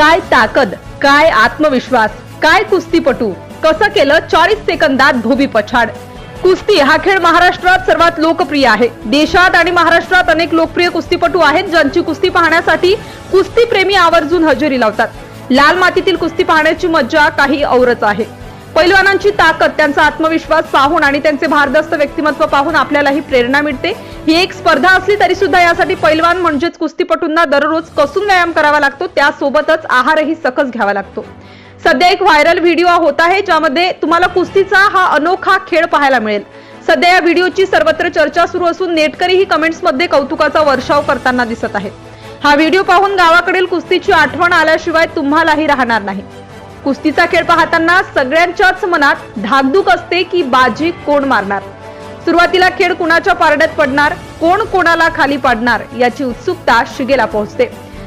काय ताकद काय आत्मविश्वास काय कुस्तीपटू कसं केलं चाळीस सेकंदात धोबी पछाड? कुस्ती हा खेळ महाराष्ट्रात सर्वात लोकप्रिय आहे. देशात आणि महाराष्ट्रात अनेक लोकप्रिय कुस्तीपटू आहेत ज्यांची कुस्ती पाहण्यासाठी कुस्तीप्रेमी आवर्जून हजेरी लावतात. लाल मातीतील कुस्ती पाहण्याची मज्जा काही औरच आहे. पैलवानांची ताकद त्यांचा आत्मविश्वास पाहून आणि त्यांचे भारदस्त व्यक्तिमत्व पाहून आपल्यालाही प्रेरणा मिळते. ही एक स्पर्धा असली तरी सुद्धा यासाठी पैलवान म्हणजेच कुस्तीपटूंना दररोज कसून व्यायाम करावा लागतो. त्यासोबतच आहारही सकस घ्यावा लागतो. सध्या एक व्हायरल व्हिडिओ होत आहे ज्यामध्ये तुम्हाला कुस्तीचा हा अनोखा खेळ पाहायला मिळेल. सध्या या व्हिडिओची सर्वत्र चर्चा सुरू असून नेटकरीही कमेंट्समध्ये कौतुकाचा वर्षाव करताना दिसत आहेत हा व्हिडिओ पाहून गावाकडील कुस्तीची आठवण आल्याशिवाय तुम्हालाही राहणार नाही. कुस्तीचा खेळ पाहताना सगळ्यांच्याच मनात धाकधूक असते की बाजी कोण मारणार? सुरुवातीला खेळ कुणाच्या पारड्यात पडणार? कोण कोणाला खाली पाडणार? याची उत्सुकता शिगेला पोहोचते.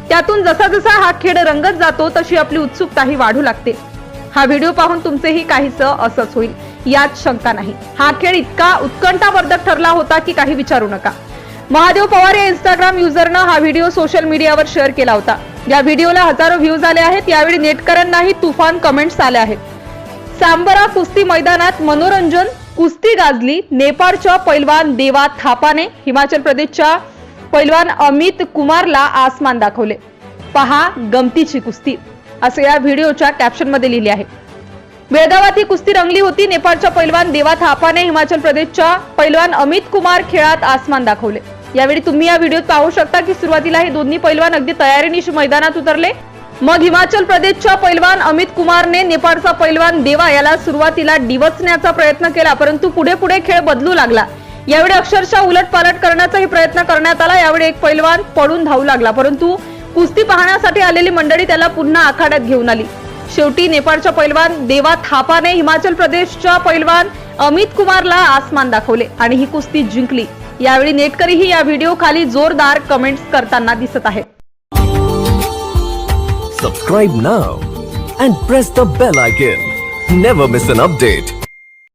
त्यातून जसा जसा हा खेळ रंगत जातो तशी आपली उत्सुकताही वाढू लागते. हा व्हिडिओ पाहून तुमचेही काहीस असंच होईल. यात शंका नाही. हा खेळ इतका उत्कंठावर्धक ठरला होता की काही विचारू नका. महादेव पवार या इंस्टाग्राम युजरनं हा व्हिडिओ सोशल मीडियावर शेअर केला होता. या व्हिडिओला हजारो व्ह्यूज आले आहेत. यावेळी नेटकऱ्यांनाही तुफान कमेंट्स आले आहेत. सांबरा कुस्ती मैदानात मनोरंजन कुस्ती गाजली नेपाळच्या पैलवान देवा थापाने हिमाचल प्रदेशच्या पैलवान अमित कुमारला आसमान दाखवले. पहा गमतीची कुस्ती. असं या व्हिडिओच्या कॅप्शनमध्ये लिहिले आहे. बेळगावात ही कुस्ती रंगली होती. नेपाळच्या पैलवान देवा थापाने हिमाचल प्रदेशच्या पैलवान अमित कुमार खेळात आसमान दाखवले. यावेळी तुम्ही या व्हिडिओत पाहू शकता की सुरुवातीला हे दोन्ही पैलवान अगदी तयारीनिशी मैदानात उतरले. मग हिमाचल प्रदेशच्या पैलवान अमित कुमारने नेपाळचा पैलवान देवा याला सुरुवातीला डिवचण्याचा प्रयत्न केला परंतु पुढे पुढे खेळ बदलू लागला. यावेळी अक्षरशः उलटपालट करण्याचाही प्रयत्न करण्यात आला. यावेळी एक पैलवान पडून धावू लागला परंतु कुस्ती पाहण्यासाठी आलेली मंडळी त्याला पुन्हा आखाड्यात घेऊन आली. शेवटी नेपाळच्या पैलवान देवा थापाने हिमाचल प्रदेशच्या पैलवान अमित कुमारला आसमान दाखवले आणि ही कुस्ती जिंकली. यावेळी नेटकरीही या व्हिडिओ खाली जोरदार कमेंट करताना दिसत आहे subscribe now and press the bell icon never miss an update